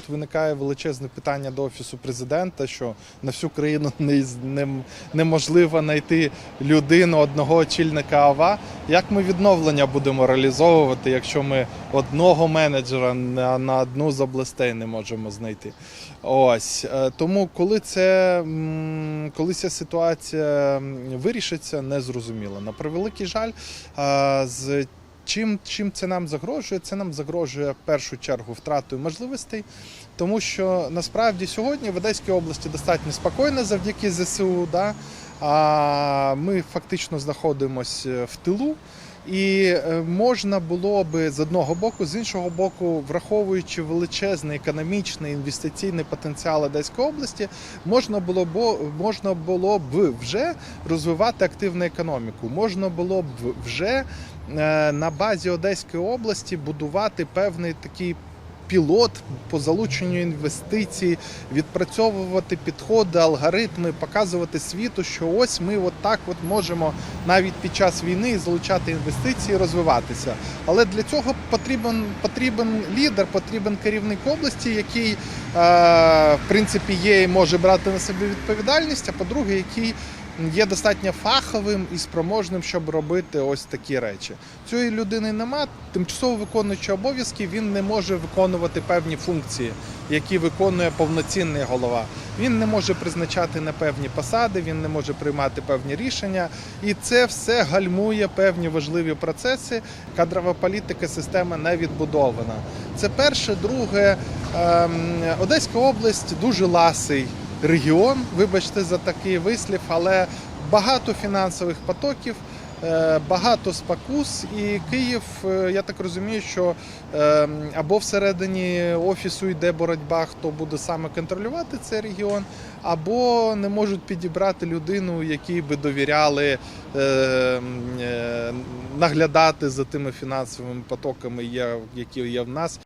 тут виникає величезне питання до офісу президента, що на всю країну не, не, неможливо знайти людину одного очільника АВА. Як ми відновлення будемо реалізовувати, якщо ми одного менеджера на, одну з областей не можемо знайти? Ось Е, тому, коли це коли ця ситуація вирішиться, не зрозуміло. На превеликий жаль, е, з Чим, чим це нам загрожує? Це нам загрожує в першу чергу втратою можливостей, тому що насправді сьогодні в Одеській області достатньо спокійно завдяки ЗСУ. Да? А ми фактично знаходимося в тилу. І е, можна було би з одного боку, з іншого боку, враховуючи величезний економічний інвестиційний потенціал Одеської області, можна було б можна було б вже розвивати активну економіку. Можна було б вже е, на базі Одеської області будувати певний такий. Пілот по залученню інвестицій, відпрацьовувати підходи, алгоритми, показувати світу, що ось ми от так от можемо навіть під час війни залучати інвестиції, розвиватися. Але для цього потрібен потрібен лідер, потрібен керівник області, який е, в принципі є і може брати на себе відповідальність. А по-друге, який є достатньо фаховим і спроможним, щоб робити ось такі речі. Цієї людини нема. Тимчасово виконуючи обов'язки, він не може виконувати певні функції, які виконує повноцінний голова. Він не може призначати на певні посади, він не може приймати певні рішення, і це все гальмує певні важливі процеси. Кадрова політика, система не відбудована. Це перше, друге, ем, Одеська область дуже ласий регіон. Вибачте за такий вислів, але багато фінансових потоків. е, Багато спокус, і Київ, е, я так розумію, що е, або всередині офісу йде боротьба, хто буде саме контролювати цей регіон, або не можуть підібрати людину, якій би довіряли наглядати за тими фінансовими потоками, які є в нас.